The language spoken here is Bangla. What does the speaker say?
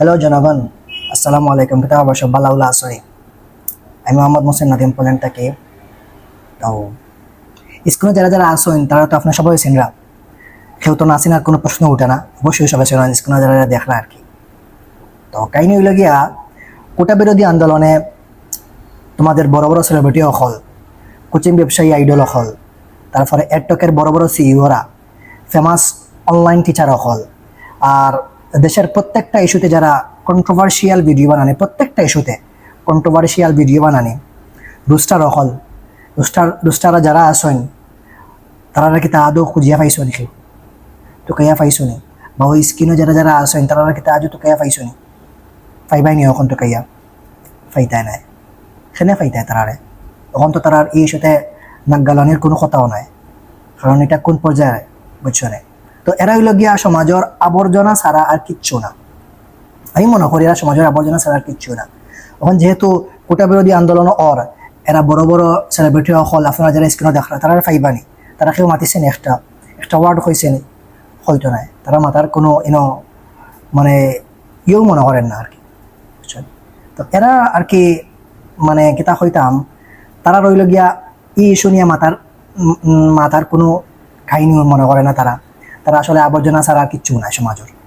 হ্যালো জনগণ আসসালামু আলাইকুম কিতা অবশ্য বালাউলা আসরি আমি মোহাম্মদ মোসেন নাদিম পোল্যান্ড থেকে তো স্কুলে যারা যারা আসেন তারা তো আপনার সবাই চেনরা কেউ তো নাসিন আর কোনো প্রশ্ন উঠে না অবশ্যই সবাই চেনেন স্কুলে যারা যারা দেখলা আর কি তো কাহিনী হইল গিয়া কোটা বিরোধী আন্দোলনে তোমাদের বড় বড় সেলিব্রিটি হল কোচিং ব্যবসায়ী আইডল হল তারপরে এডটকের বড় বড় সিইওরা ফেমাস অনলাইন টিচার হল আর দেশের প্রত্যেকটা ইস্যুতে যারা কন্ট্রোভার্সিয়াল ভিডিও বানানে, প্রত্যেকটা ইস্যুতে কন্ট্রোভার্সিয়াল ভিডিও বানানে রুস্টার হল রুস্টার রুস্টাররা যারা আসেন তারা নাকি তা আদৌ খুঁজিয়া পাইছো নাকি তো কেয়া পাইছো নি? বা ওই স্কিনে যারা যারা আসেন তারা নাকি তা আজও তো কেয়া পাইছো নি? পাইবাই নি এখন তো কেয়া ফাইতাই নাই। সেনে ফাইতাই তারারে। তখন তো তারার এই ইস্যুতে নাগালানির কোনো কথাও নাই। কারণ এটা কোন পর্যায়ে, বুঝছ না? তো এরা হইল গিয়া সমাজের আবর্জনা ছাড়া আর কিচ্ছু না। আমি মনে করি এরা সমাজের আবর্জনা ছাড়া আর কিচ্ছু না। এখন যেহেতু কোটা বিরোধী আন্দোলন অর, এরা বড় বড় সেলিব্রিটি হল, আপনারা যারা স্ক্রিনে দেখা, তারা আর ফাইবানি তারা কেউ মাতিছেন একটা। একটা ওয়ার্ড হয়েছে নি। হয়তো নাই। তারা মাতার কোনো ইনো মানে ইয়েও মনে করেন না আর কি। তো এরা আর কি মানে কিতা হইতাম, তারা রইল গিয়া ই ইস্যু নিয়ে মাতার মাতার কোনো কাহিনী মনে করে না তারা। তারা আসলে আবর্জনা ছাড়া আর কিচ্ছু নাই সমাজের।